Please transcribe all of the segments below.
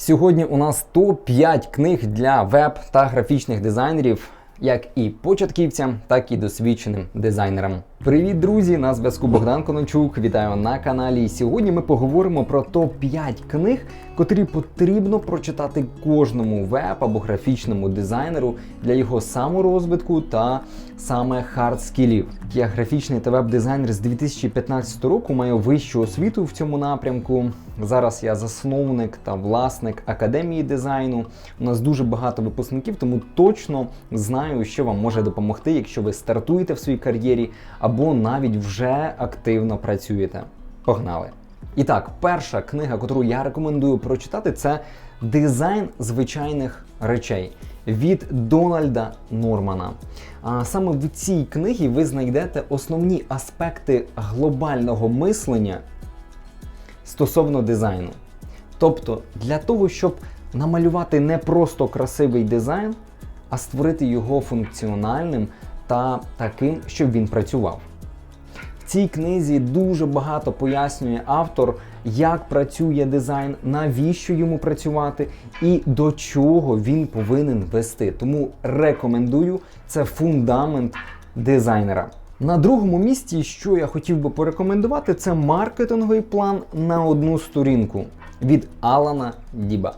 Сьогодні у нас топ-5 книг для веб та графічних дизайнерів, як і початківцям, так і досвідченим дизайнерам. Привіт, друзі! На зв'язку Богдан Коночук. Вітаю на каналі. І Сьогодні ми поговоримо про топ-5 книг, котрі потрібно прочитати кожному веб або графічному дизайнеру для його саморозвитку та саме хард скілів. Я графічний та веб-дизайнер з 2015 року, маю вищу освіту в цьому напрямку. Зараз я засновник та власник академії дизайну. У нас дуже багато випускників, тому точно знаю, що вам може допомогти, якщо ви стартуєте в своїй кар'єрі або навіть вже активно працюєте. Погнали! І так, перша книга, яку я рекомендую прочитати, це Дизайн звичайних речей від Дональда Нормана. А саме в цій книгі ви знайдете основні аспекти глобального мислення стосовно дизайну. Тобто, для того, щоб намалювати не просто красивий дизайн, а створити його функціональним та таким, щоб він працював. В цій книзі дуже багато пояснює автор, як працює дизайн, навіщо йому працювати і до чого він повинен вести. Тому рекомендую це фундамент дизайнера. На другому місці, що я хотів би порекомендувати, це маркетинговий план на одну сторінку від Алана Діба.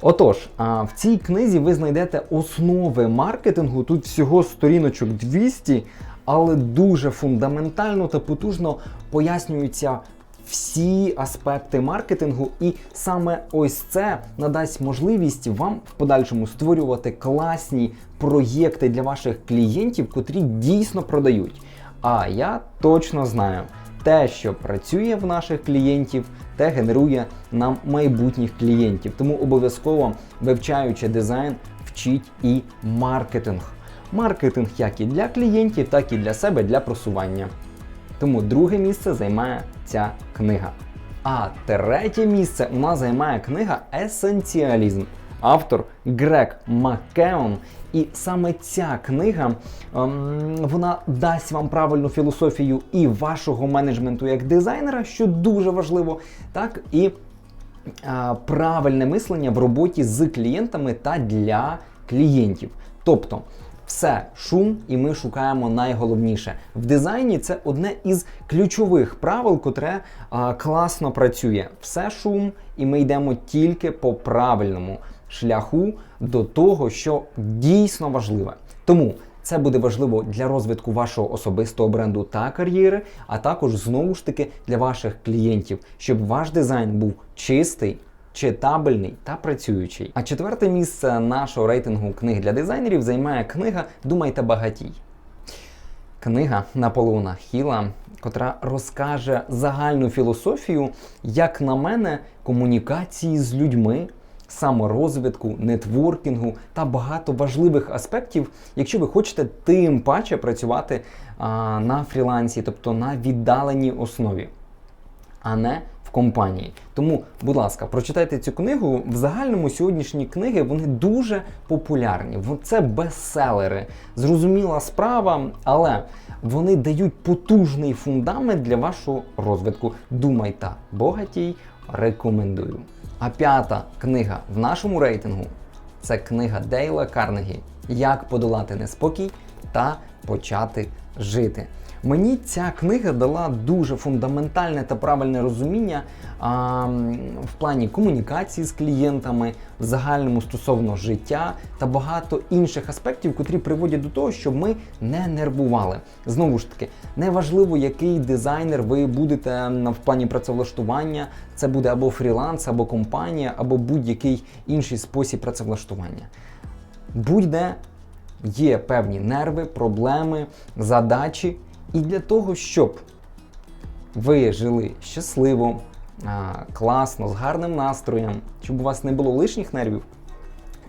Отож, в цій книзі ви знайдете основи маркетингу. Тут всього сторіночок 200, але дуже фундаментально та потужно пояснюються всі аспекти маркетингу, і саме ось це надасть можливість вам в подальшому створювати класні проєкти для ваших клієнтів, котрі дійсно продають. А я точно знаю, те, що працює в наших клієнтів, те генерує нам майбутніх клієнтів. Тому обов'язково вивчаючи дизайн, вчіть і маркетинг. Маркетинг як і для клієнтів, так і для себе для просування. Тому друге місце займає ця книга. А третє місце у нас займає книга Есенціалізм. Автор Грег Маккеон. І саме ця книга ем, вона дасть вам правильну філософію і вашого менеджменту як дизайнера, що дуже важливо, так і а, правильне мислення в роботі з клієнтами та для клієнтів. Тобто. Все шум, і ми шукаємо найголовніше. В дизайні це одне із ключових правил, котре а, класно працює. Все шум, і ми йдемо тільки по правильному шляху до того, що дійсно важливе. Тому це буде важливо для розвитку вашого особистого бренду та кар'єри, а також знову ж таки для ваших клієнтів, щоб ваш дизайн був чистий. Читабельний та працюючий. А четверте місце нашого рейтингу книг для дизайнерів займає книга Думайте багатій. Книга Наполеона Хіла, котра розкаже загальну філософію, як на мене, комунікації з людьми, саморозвитку, нетворкінгу та багато важливих аспектів, якщо ви хочете тим паче працювати а, на фрілансі, тобто на віддаленій основі, а не в компанії. Тому, будь ласка, прочитайте цю книгу. В загальному сьогоднішні книги вони дуже популярні. Це бестселери. Зрозуміла справа, але вони дають потужний фундамент для вашого розвитку. Думай та богатій, рекомендую. А п'ята книга в нашому рейтингу це книга Дейла Карнегі Як подолати неспокій та почати жити. Мені ця книга дала дуже фундаментальне та правильне розуміння а, в плані комунікації з клієнтами, в загальному стосовно життя та багато інших аспектів, котрі приводять до того, щоб ми не нервували. Знову ж таки, неважливо, який дизайнер ви будете в плані працевлаштування, це буде або фріланс, або компанія, або будь-який інший спосіб працевлаштування. Будь-де є певні нерви, проблеми, задачі. І для того, щоб ви жили щасливо, класно, з гарним настроєм, щоб у вас не було лишніх нервів,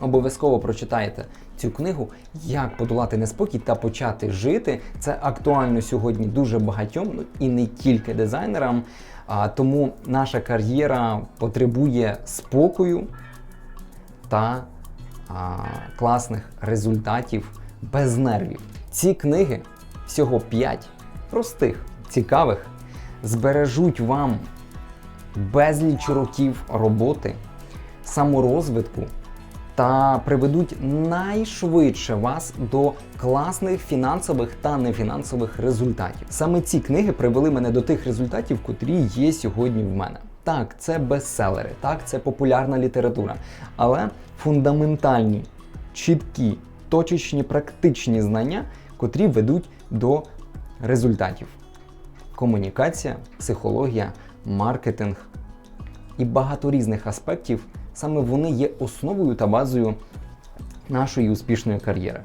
обов'язково прочитайте цю книгу Як подолати неспокій та почати жити. Це актуально сьогодні дуже багатьом ну, і не тільки дизайнерам. А, Тому наша кар'єра потребує спокою та а, класних результатів без нервів. Ці книги всього 5 простих, цікавих, збережуть вам безліч років роботи, саморозвитку та приведуть найшвидше вас до класних фінансових та нефінансових результатів. Саме ці книги привели мене до тих результатів, котрі є сьогодні в мене. Так, це бестселери, так, це популярна література, але фундаментальні, чіткі, точечні, практичні знання, котрі ведуть до результатів. Комунікація, психологія, маркетинг і багато різних аспектів саме вони є основою та базою нашої успішної кар'єри.